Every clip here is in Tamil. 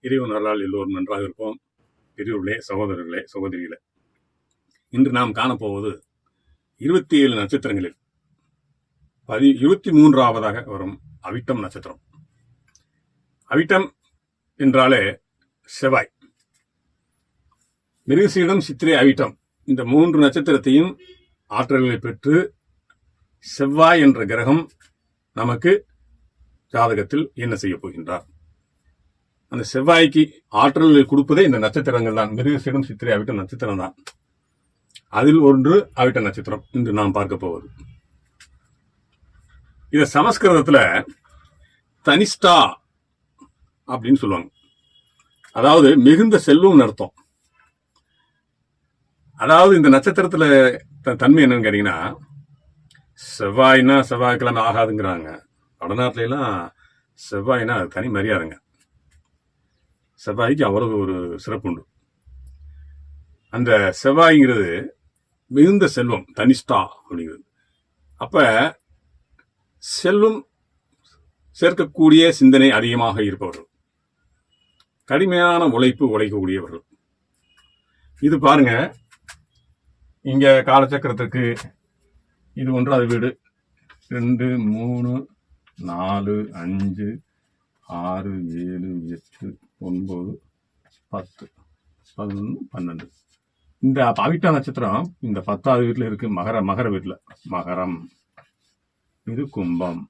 இறைவன் அருளால் எல்லோரும் நன்றாக இருப்போம். பெரியவர்களே சகோதரர்களே சகோதரிகளே. இன்று நாம் காணப்போவது இருபத்தி ஏழு நட்சத்திரங்களில் பதி இருபத்தி மூன்றாவதாக வரும் அவிட்டம் நட்சத்திரம். அவிட்டம் என்றாலே செவ்வாய். மிருகசீடம் சித்திரை அவிட்டம். இந்த மூன்று நட்சத்திரத்தையும் ஆற்றல்களை பெற்று செவ்வாய் என்ற கிரகம் நமக்கு ஜாதகத்தில் என்ன செய்ய போகின்றார்? அந்த செவ்வாய்க்கு ஆற்றல்களை கொடுப்பதே இந்த நட்சத்திரங்கள் தான். மிருகசீடம் சித்திரை அவிட்ட நட்சத்திரம் தான். அதில் ஒன்று அவிட்ட நட்சத்திரம் இன்று நாம் பார்க்க போவது. இத சமஸ்கிருதத்துல தனிஷ்டா அப்படின்னு சொல்லுவாங்க. அதாவது மிகுந்த செல்வம் அர்த்தம். அதாவது இந்த நட்சத்திரத்துல தன்மை என்னன்னு கேட்டீங்கன்னா செவ்வாய்னா செவ்வாய்க்கெல்லாம் ஆகாதுங்கிறாங்க. வடநாட்டுல எல்லாம் செவ்வாய்னா அது தனி மரியாதைங்க. செவ்வாய்க்கு அவ்வளவு ஒரு சிறப்பு உண்டு அந்த செவ்வாய்ங்கிறது மிகுந்த செல்வம் தனிஷ்டா அப்படிங்கிறது. அப்ப செல்வம் சேர்க்கக்கூடிய சிந்தனை அதிகமாக இருப்பவர்கள். கடுமையான உழைப்பு உழைக்கக்கூடியவர்கள். இது பாருங்க. இங்க காலச்சக்கரத்துக்கு இது ஒன்றாவது வீடு. ரெண்டு மூணு நாலு அஞ்சு ஆறு ஏழு எட்டு ஒன்பது பத்து பதினொன்று பன்னெண்டு. இந்த அவிட்ட நட்சத்திரம் இந்த பத்தாவது வீட்டில் இருக்குது மகர மகர வீட்டில் மகரம். இது கும்பம்.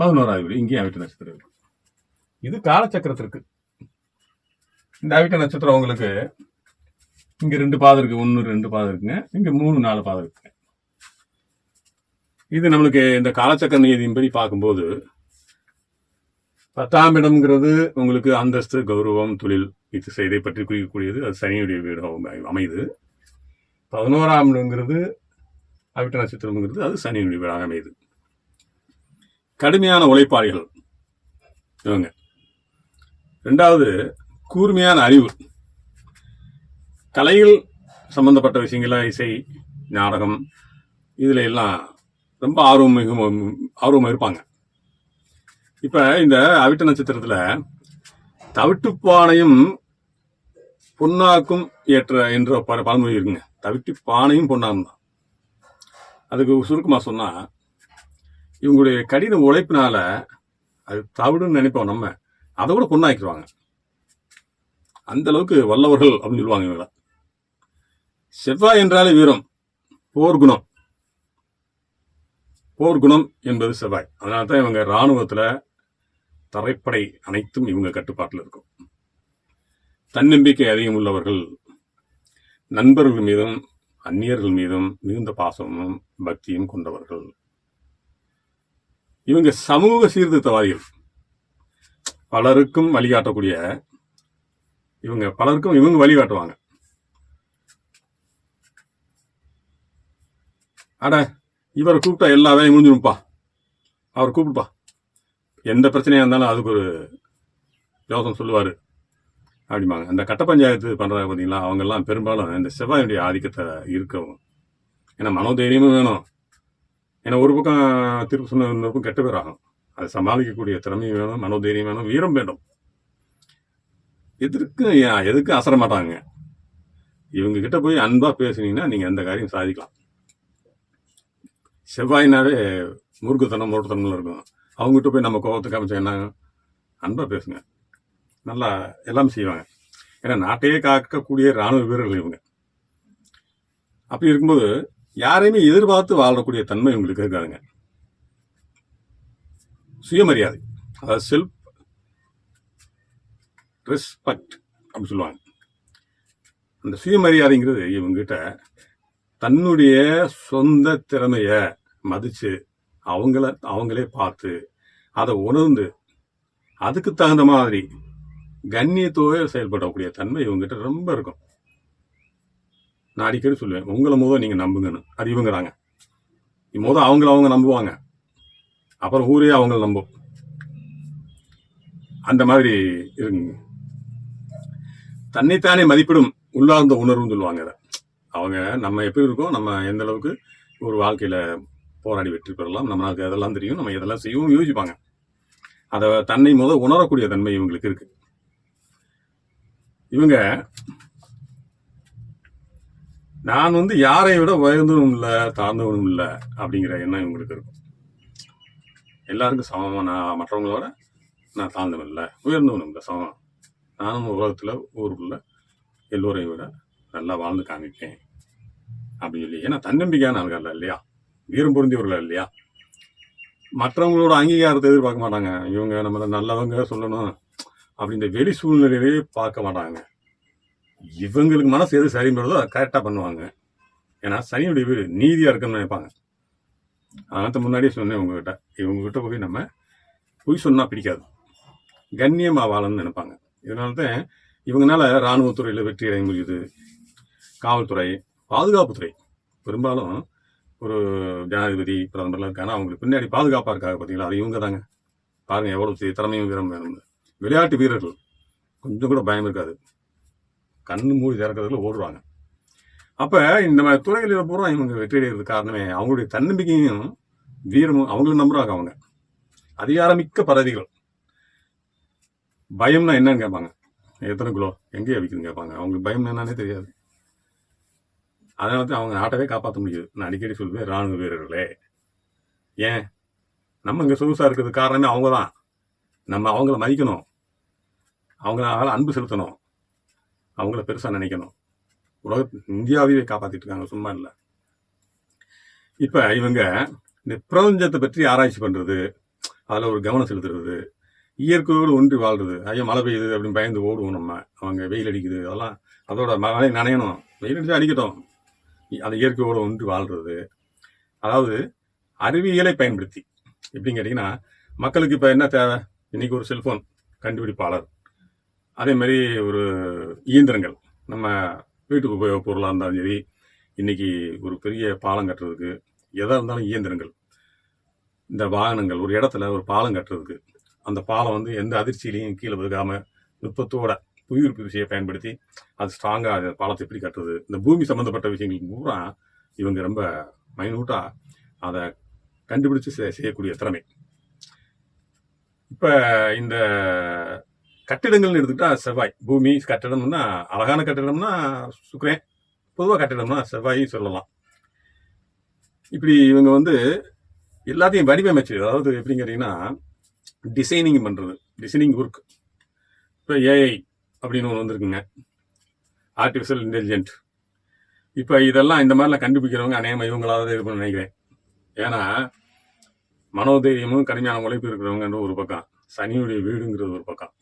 பதினோராவது வீடு. இங்கேயும் அவிட்ட நட்சத்திரம் இருக்கு. இது காலச்சக்கரத்திற்கு. இந்த அவிட்ட நட்சத்திரம் உங்களுக்கு இங்கே ரெண்டு பாதம் இருக்குது ஒன்று ரெண்டு பாதம் இருக்குங்க. இங்கே மூணு நாலு பாதம் இருக்குங்க. இது நம்மளுக்கு இந்த காலச்சக்கர நியதியின்படி பார்க்கும்போது பத்தாம் இடம்ங்கிறது உங்களுக்கு அந்தஸ்து கௌரவம் தொழில் இது இதை பற்றி குறிக்கக்கூடியது. அது சனியுடைய வீடு அமை- அமையுது பதினோராம் இடங்கிறது அவிட்ட நட்சத்திரம்ங்கிறது அது சனியுடைய வீடாக அமையுது கடுமையான உழைப்பாளிகள். இவங்க. ரெண்டாவது கூர்மையான அறிவு. கலையில் சம்பந்தப்பட்ட விஷயங்கள இசை நாடகம் இதில் எல்லாம் ரொம்ப ஆர்வம் மிகவும் ஆர்வமாக இருப்பாங்க. இப்ப இந்த அவிட்ட நட்சத்திரத்துல தவிட்டுப்பானையும் பொன்னாக்கும் ஏற்ற என்ற ப- பழமொழி இருக்குங்க. தவிட்டு பானையும் பொன்னாகும் தான். அதுக்கு சுருக்கமா சொன்னா இவங்களுடைய கடின உழைப்பினால அது தவிடுன்னு நினைப்போம் நம்ம. அதை கூட பொண்ணாக்கிடுவாங்க அந்த அளவுக்கு வல்லவர்கள் அப்படின்னு சொல்லுவாங்க இவங்கள. செவ்வாய் என்றாலே வீரம் போர்க்குணம் போர்க்குணம் என்பது செவ்வாய். அதனால தான் இவங்க இராணுவத்தில் தரைப்படை அனைத்தும் இவங்க கட்டுப்பாட்டில் இருக்கும். தன்னம்பிக்கை அதிகம் உள்ளவர்கள் நண்பர்கள் மீதும் அந்நியர்கள் மீதும் மிகுந்த பாசமும் பக்தியும் கொண்டவர்கள். இவங்க சமூக சீர்திருத்தவாதிகள். பலருக்கும் வழிகாட்டக்கூடிய இவங்க பலருக்கும் இவங்க வழிகாட்டுவாங்க. அட இவரை கூப்பிட்டா எல்லா வேலையும் முடிஞ்சிருப்பா அவர் கூப்பிடுப்பா. எந்த பிரச்சனையாக இருந்தாலும் அதுக்கு ஒரு யோசனை சொல்லுவார். அப்படிம்பாங்க. அந்த கட்ட பஞ்சாயத்து பண்ணுறாங்க பார்த்தீங்களா அவங்கெல்லாம் பெரும்பாலும் இந்த செவ்வாயுடைய ஆதிக்கத்தை இருக்கவும் ஏன்னா மனோதைரியமும் வேணும். ஏன்னா ஒரு பக்கம் திருப்பி சொன்ன இன்னொரு பக்கம் கெட்ட பேர் ஆகும் அதை சமாளிக்கக்கூடிய திறமையும் வேணும் மனோதைரியம் வேணும் வீரம் வேண்டும். எதற்கு எதுக்கும் அசர மாட்டாங்க? இவங்க கிட்ட போய் அன்பாக பேசுனீங்கன்னா நீங்கள் எந்த காரியம் சாதிக்கலாம். செவ்வாயினாவே முருகத்தனம் முரட்டுத்தனம் இருக்கும். அவங்ககிட்ட போய் நம்ம கோபத்தை காமிச்சா என்ன? அன்பாக பேசுங்க. நல்லா எல்லாம் செய்வாங்க. ஏன்னா நாட்டையே காக்கக்கூடிய ராணுவ வீரர்கள் இவங்க. அப்படி இருக்கும்போது யாரையுமே எதிர்பார்த்து வாழக்கூடிய தன்மை இவங்களுக்கு இருக்காதுங்க. சுயமரியாதை. அதாவது செல்ஃப் ரெஸ்பெக்ட் அப்படின்னு சொல்லுவாங்க. அந்த சுயமரியாதைங்கிறது இவங்ககிட்ட தன்னுடைய சொந்த திறமையை மதித்து அவங்கள அவங்களே பார்த்து அதை உணர்ந்து அதுக்கு தகுந்த மாதிரி கண்ணியத்தோட செயல்படக்கூடிய தன்மை இவங்ககிட்ட ரொம்ப இருக்கும். நான் அடிக்கடி சொல்லுவேன் உங்களை முத நீங்கள் நம்புங்கன்னு. அது இவங்கிறாங்க அவங்கள அவங்க நம்புவாங்க. அப்புறம் ஊரே அவங்கள நம்பும். அந்த மாதிரி இருக்குங்க. தன்னைத்தானே மதிப்பிடும் உள்ளார்ந்த உணர்வுன்னு சொல்லுவாங்க அதை அவங்க நம்ம எப்படி இருக்கோம் நம்ம எந்த அளவுக்கு ஒரு வாழ்க்கையில் போராடி வெற்றி பெறலாம். நம்மளுக்கு அதெல்லாம் தெரியும் நம்ம இதெல்லாம் செய்யவும் யோசிப்பாங்க. அதை தன்னை முத உணரக்கூடிய தன்மை இவங்களுக்கு இருக்கு. இவங்க நான் வந்து யாரை விட உயர்ந்தவனும் இல்லை தாழ்ந்தவனும் இல்லை அப்படிங்கிற எண்ணம் இவங்களுக்கு இருக்கும். எல்லாருக்கும் சமமாக நான் மற்றவங்களோட நான் தாழ்ந்தவன் இல்லை உயர்ந்தவனும் இல்லை சமம். நானும் உலகத்தில் ஊருக்குள்ள எல்லோரையும் விட நல்லா வாழ்ந்து காமிப்பேன் அப்படின்னு சொல்லி. ஏன்னா தன்னம்பிக்கையான ஆள்கள் இல்லையா? வீரம் பொருந்தியவர்கள் இல்லையா? மற்றவங்களோட அங்கீகாரத்தை எதிர்பார்க்க மாட்டாங்க. இவங்க நம்மளை நல்லவங்க சொல்லணும் அப்படின்ற வெளி சூழ்நிலையிலேயே பார்க்க மாட்டாங்க. இவங்களுக்கு மனசு எது சரின்றதோ அதை கரெக்டாக பண்ணுவாங்க. ஏன்னா சனியுடைய வீடு நீதியாக இருக்குன்னு நினைப்பாங்க. அதனால முன்னாடியே சொன்னேன் உங்ககிட்ட. இவங்ககிட்ட போய் நம்ம பொய் சொன்னால் பிடிக்காது. கண்ணியமாக வாழணும்னு நினைப்பாங்க. இதனால தான் இவங்கனால இராணுவத்துறையில் வெற்றி அடைய முடியுது. காவல்துறை பாதுகாப்புத்துறை. பெரும்பாலும் ஒரு ஜனாதிபதி பிரதமர்லாம் இருக்காங்க அவங்களுக்கு பின்னாடி பாதுகாப்பாக இருக்காங்க பார்த்தீங்களா அது இவங்க தாங்க பாருங்க எவ்வளோ திறமையும் வீரம் வேணும்னு விளையாட்டு வீரர்கள் கொஞ்சம் கூட பயம் இருக்காது. கண்ணு மூடி திறக்கிறதுல ஓடுவாங்க. அப்போ இந்த மாதிரி துறைகளில் பூரா இவங்க வெற்றி காரணமே அவங்களுடைய தன்னம்பிக்கையும் வீரமும் அவங்களும் நம்புறாங்க அவங்க. அதிகாரமிக்க பதவிகள். பயம்னா என்னன்னு கேட்பாங்க. எத்தனை கிலோ? எங்கேயே விற்குதுன்னு கேட்பாங்க. அவங்களுக்கு பயம்னா என்னன்னே தெரியாது. அதனால் வந்து அவங்க நாட்டவே காப்பாற்ற முடியுது. நான் அடிக்கடி சொல்லுவேன் ராணுவ வீரர்களே. ஏன்? நம்ம இங்கே சொகுசாக இருக்கிறது காரணமே அவங்க தான் நம்ம அவங்கள மதிக்கணும். அவங்களால அன்பு செலுத்தணும். அவங்கள பெருசாக நினைக்கணும். உலக இந்தியாவையே காப்பாற்றிட்டு இருக்காங்க சும்மா இல்லை. இப்போ இவங்க இந்த பிரபஞ்சத்தை பற்றி ஆராய்ச்சி பண்ணுறது அதில் ஒரு கவனம் செலுத்துறது இயற்கையோடு ஒன்றி வாழ்றது. ஐயோ மழை பெய்யுது அப்படின்னு பயந்து ஓடுவோம் நம்ம. அவங்க வெயில் அடிக்குது அதெல்லாம் அதோட மழை நனையணும். வெயில் அடிச்சா அடிக்கட்டும். அந்த இயற்கையோடு ஒன்று வாழ்றது. அதாவது அறிவியலை பயன்படுத்தி. எப்படின்னு கேட்டிங்கன்னா மக்களுக்கு இப்போ என்ன தேவை? இன்னைக்கு ஒரு செல்ஃபோன் கண்டுபிடிப்பாளர். அதே மாதிரி ஒரு இயந்திரங்கள். நம்ம வீட்டுக்கு உபயோக பொருளாக இருந்தாலும் சரி இன்னைக்கு ஒரு பெரிய பாலம் கட்டுறதுக்கு எதாக இருந்தாலும் இயந்திரங்கள். இந்த வாகனங்கள் ஒரு இடத்துல ஒரு பாலம் கட்டுறதுக்கு அந்த பாலம் வந்து எந்த அதிர்ச்சியிலையும் கீழே விழுகாமல் நுட்பத்தோட புவியீர்ப்பு விசையை பயன்படுத்தி அது ஸ்ட்ராங்காக அந்த பாலத்தை எப்படி கட்டுறது? இந்த பூமி சம்மந்தப்பட்ட விஷயங்களுக்கு பூரா இவங்க ரொம்ப மைனூட்டாக அதை கண்டுபிடிச்சு செய்யக்கூடிய திறமை. இப்போ இந்த கட்டிடங்கள்னு எடுத்துக்கிட்டா செவ்வாய். பூமி கட்டிடம்னா அழகான கட்டிடம்னா சுக்ரேன் பொதுவாக கட்டிடம்னா செவ்வாயும் சொல்லலாம். இப்படி இவங்க வந்து எல்லாத்தையும் வடிவமைச்சு அதாவது எப்படின்னு கேட்டிங்கன்னா டிசைனிங் பண்ணுறது டிசைனிங் ஒர்க் இப்போ ஏஐ அப்படின்னு ஒன்று வந்திருக்குங்க. ஆர்டிஃபிஷியல் இன்டெலிஜென்ட் இப்போ இதெல்லாம் இந்த மாதிரிலாம் கண்டுபிடிக்கிறவங்க அநேகமாக இவங்களாவது இருக்கும்னு நினைக்கிறேன். ஏன்னா மனோதைரியமும் கடுமையான உழைப்பு இருக்கிறவங்கன்ற ஒரு பக்கம் சனியுடைய வீடுங்கிறது ஒரு பக்கம்.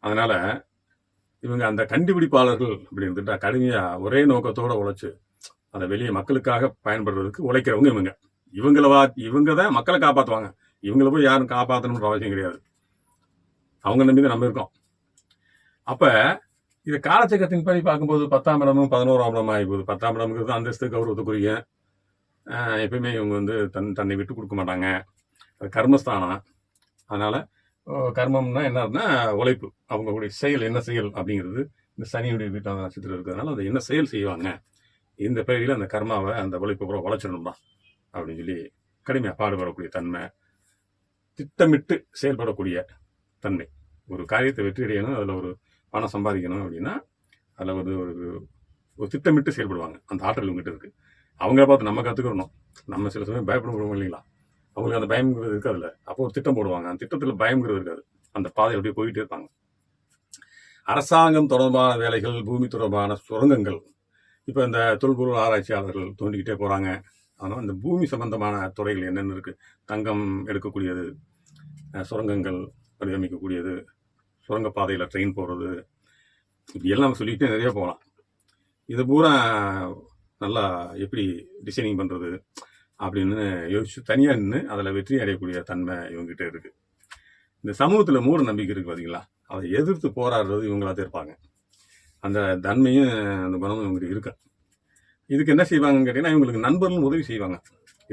அதனால் இவங்க அந்த கண்டுபிடிப்பாளர்கள் அப்படி கடுமையாக ஒரே நோக்கத்தோடு உழைச்சி அதை வெளியே மக்களுக்காக பயன்படுறதுக்கு உழைக்கிறவங்க இவங்க. இவங்கள வா இவங்க தான் மக்களை காப்பாற்றுவாங்க இவங்கள போய் யாரும் காப்பாற்றணுன்ற அவசியம் கிடையாது. அவங்க நம்பி தான் நம்ம இருக்கோம். அப்ப இது காலச்சக்கரத்தின் படி பார்க்கும்போது பத்தாம் இடமும் பதினோராம் இடமும் ஆகி போகுது பத்தாம் இடம்ங்கிறது அந்தஸ்து கௌரவத்துக்குரிய எப்பயுமே இவங்க வந்து தன் தன்னை விட்டு கொடுக்க மாட்டாங்க. அது கர்மஸ்தானம். அதனால கர்மம்னா என்னன்னா உழைப்பு. அவங்களுடைய செயல் என்ன செயல் அப்படிங்கிறது இந்த சனியுடைய வீட்டான நட்சத்திரம் இருக்கிறதுனால அதை என்ன செயல் செய்வாங்க? இந்த பகுதியில் அந்த கர்மாவை அந்த உழைப்பு கூட உழைச்சிடணும்டா அப்படின்னு சொல்லி கடுமையாக பாடுபடக்கூடிய தன்மை திட்டமிட்டு செயல்படக்கூடிய தன்மை. ஒரு காரியத்தை வெற்றி அடையணும் அதில் ஒரு பணம் சம்பாதிக்கணும் அப்படின்னா அதில் வந்து ஒரு ஒரு திட்டமிட்டு செயல்படுவாங்க. அந்த ஆற்றல் இவங்ககிட்ட இருக்குது அவங்கள பார்த்து நம்ம கற்றுக்கணும் நம்ம சில சமயம் பயப்படுவோம் இல்லைங்களா? அவங்களுக்கு அந்த பயம்ங்கிறது இருக்காதுல்ல அப்போ ஒரு திட்டம் போடுவாங்க. அந்த திட்டத்தில் பயம்ங்கிறது இருக்காது. அந்த பாதை அப்படியே போயிட்டே இருப்பாங்க. அரசாங்கம் தொடர்பான வேலைகள் பூமி தொடர்பான சுரங்கங்கள். இப்போ இந்த தொல்பொருள் ஆராய்ச்சியாளர்கள் தோண்டிக்கிட்டே போகிறாங்க அதனால் இந்த பூமி சம்பந்தமான துறைகள் என்னென்ன இருக்குது தங்கம் எடுக்கக்கூடியது சுரங்கங்கள் வடிவமைக்கக்கூடியது சுரங்கப்பாதையில் ட்ரெயின் போகிறது இப்படி எல்லாம் சொல்லிக்கிட்டே நிறைய போகலாம். இது பூரா நல்லா எப்படி டிசைனிங் பண்ணுறது அப்படின்னு யோசிச்சு தனியாக நின்று அதில் வெற்றி அடையக்கூடிய தன்மை இவங்ககிட்ட இருக்குது இந்த சமூகத்தில் மூட நம்பிக்கை இருக்குது பார்த்தீங்களா அதை எதிர்த்து போராடுறது இவங்களா தான் இருப்பாங்க. அந்த தன்மையும் அந்த குணமும் இவங்களுக்கு இருக்கு. இதுக்கு என்ன செய்வாங்கன்னு கேட்டிங்கன்னா இவங்களுக்கு நண்பர்களும் உதவி செய்வாங்க.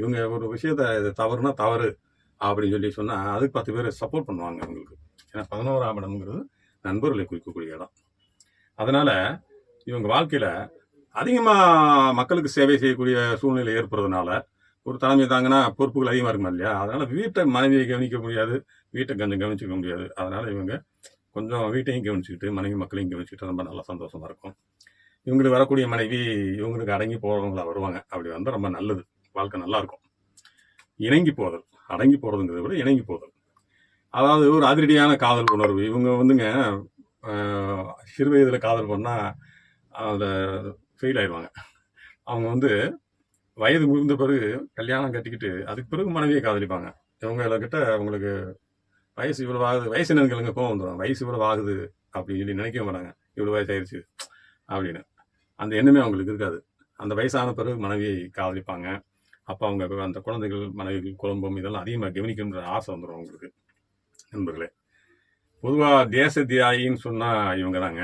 இவங்க ஒரு விஷயத்த இது தவறுனா தவறு அப்படின்னு சொல்லி சொன்னால் அதுக்கு பத்து பேர் சப்போர்ட் பண்ணுவாங்க இவங்களுக்கு. ஏன்னா பதினோராம் இடம்ங்கிறது நண்பர்களை குறிக்கக்கூடிய இடம். அதனால இவங்க வாழ்க்கையில் அதிகமாக மக்களுக்கு சேவை செய்யக்கூடிய சூழ்நிலை ஏற்படுறதுனால ஒரு தலைமை தாங்கன்னா பொறுப்புகள் அதிகமாக இருக்குமா இல்லையா? அதனால வீட்டை மனைவியை கவனிக்க முடியாது வீட்டை கொஞ்சம் கவனிச்சிக்க முடியாது. அதனால இவங்க கொஞ்சம் வீட்டையும் கவனிச்சுக்கிட்டு மனைவி மக்களையும் கவனிச்சுக்கிட்டு ரொம்ப நல்லா சந்தோஷமா இருக்கும். இவங்களுக்கு வரக்கூடிய மனைவி இவங்களுக்கு அடங்கி போகிறவங்களா வருவாங்க. அப்படி வந்தால் ரொம்ப நல்லது. வாழ்க்கை நல்லா இருக்கும். இணங்கி போதல் அடங்கி போகிறதுங்கிறத விட இணங்கி போதல். அதாவது ஒரு அதிரடியான காதல் உணர்வு. இவங்க வந்துங்க சிறு வயதில் காதல் பண்ணால் அதில் ஃபெயில் ஆயிடுவாங்க. அவங்க வந்து வயது முதிர்ந்த பிறகு கல்யாணம் கட்டிக்கிட்டு அதுக்கு பிறகு மனைவியை காதலிப்பாங்க. இவங்க கிட்ட அவங்களுக்கு வயசு இவ்வளோ ஆகுது வயசு என்னங்களுக்கு கோவம் வந்துடும் வயசு இவ்வளோ ஆகுது அப்படின்னு சொல்லி நினைக்கவே மாட்டாங்க. இவ்வளோ வயசு ஆயிடுச்சு அப்படின்னு. அந்த எண்ணமே அவங்களுக்கு இருக்காது. அந்த வயசான பிறகு மனைவியை காதலிப்பாங்க. அப்போ அவங்க அந்த குழந்தைகள் மனைவிகள் குழம்பம் இதெல்லாம் அதிகமாக கவனிக்கணுன்ற ஆசை வந்துடும் அவங்களுக்கு. நண்பர்களே பொதுவாக தேச தியாகின்னு சொன்னால் இவங்க தாங்க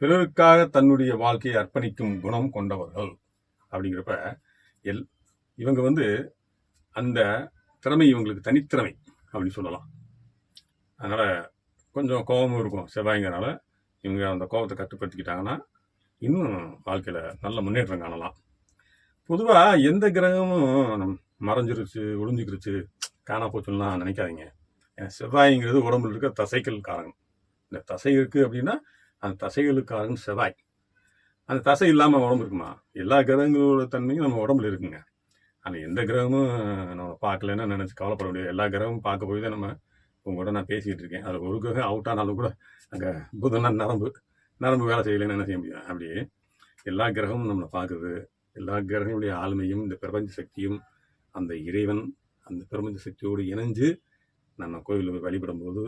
பிறருக்காக தன்னுடைய வாழ்க்கையை அர்ப்பணிக்கும் குணம் கொண்டவர்கள் அப்படிங்கிறப்ப எல் இவங்க வந்து அந்த திறமை இவங்களுக்கு தனித்திறமை அப்படின்னு சொல்லலாம். அதனால் கொஞ்சம் கோபமும் இருக்கும் செவ்வாய்ங்கிறனால இவங்க அந்த கோபத்தை கட்டுப்படுத்திக்கிட்டாங்கன்னா இன்னும் வாழ்க்கையில் நல்ல முன்னேற்றம் காணலாம். பொதுவாக எந்த கிரகமும் நம் மறைஞ்சிருச்சு ஒளிஞ்சுக்கிருச்சு காணா போச்சுன்னா நினைக்காதீங்க. செவ்வாய்ங்கிறது உடம்புல இருக்க தசைகள் காரகம் இந்த தசை இருக்குது அப்படின்னா அந்த தசைகளுக்காரன் செவ்வாய். அந்த தசை இல்லாமல் உடம்பு இருக்குமா? எல்லா கிரகங்களோட தன்மையும் நம்ம உடம்புல இருக்குங்க. ஆனால் எந்த கிரகமும் நம்ம பார்க்கலன்னா நினச்சி கவலைப்பட முடியாது. எல்லா கிரகமும் பார்க்க போய் தான் நம்ம உங்களோட கூட நான் பேசிகிட்டு இருக்கேன். அதில் ஒரு கிரகம் அவுட் ஆனாலும் கூட அங்கே புதனா நரம்பு நரம்பு வேலை செய்யலைன்னு என்ன செய்ய முடியும்? அப்படியே எல்லா கிரகமும் நம்மளை பார்க்குது. எல்லா கிரகங்களுடைய ஆளுமையும் இந்த பிரபஞ்ச சக்தியும் அந்த இறைவன் அந்த பிரபஞ்ச சக்தியோடு இணைஞ்சு நம்ம கோயிலில் போய் வழிபடும்போது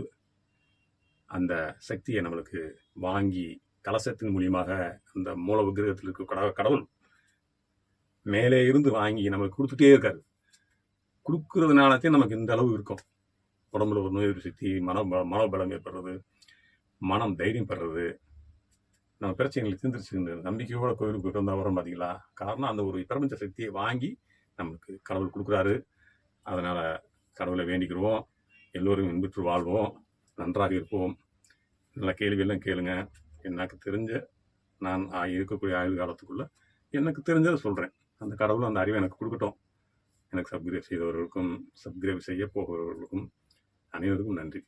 அந்த சக்தியை நம்மளுக்கு வாங்கி கலசத்தின் மூலியமாக அந்த மூல விக்கிரகத்தில் இருக்க கடவுள் மேலே இருந்து வாங்கி நம்மளுக்கு கொடுத்துட்டே இருக்காரு. கொடுக்கறதுனாலத்தையும் நமக்கு இந்த அளவு இருக்கும். உடம்புல ஒரு நோய் சக்தி மன மனோபலம் ஏற்படுறது மனம் தைரியம் பெறுறது. நம்ம பிரச்சனைகளை தீர்ந்துருச்சு நம்பிக்கையோட கோயிலுக்கு போயிட்டு வந்தால் வரோம் பார்த்தீங்களா காரணம் அந்த ஒரு பிரபஞ்ச சக்தியை வாங்கி நம்மளுக்கு கடவுள் கொடுக்குறாரு. அதனால் கடவுளை வேண்டிக்கிறோம். எல்லோரும் இன்புற்று வாழ்வோம். நன்றாக இருப்போம். நல்ல கேள்வியெல்லாம் கேளுங்க. எனக்கு தெரிஞ்ச நான் இருக்கக்கூடிய ஆயுள் காலத்துக்குள்ள எனக்கு தெரிஞ்சதை சொல்கிறேன் அந்த கடவுள் அந்த அறிவை எனக்கு கொடுக்கட்டும். எனக்கு சப்கிரேவ் செய்தவர்களுக்கும் சப்கிரேவ் செய்ய போகிறவர்களுக்கும் அனைவருக்கும் நன்றி.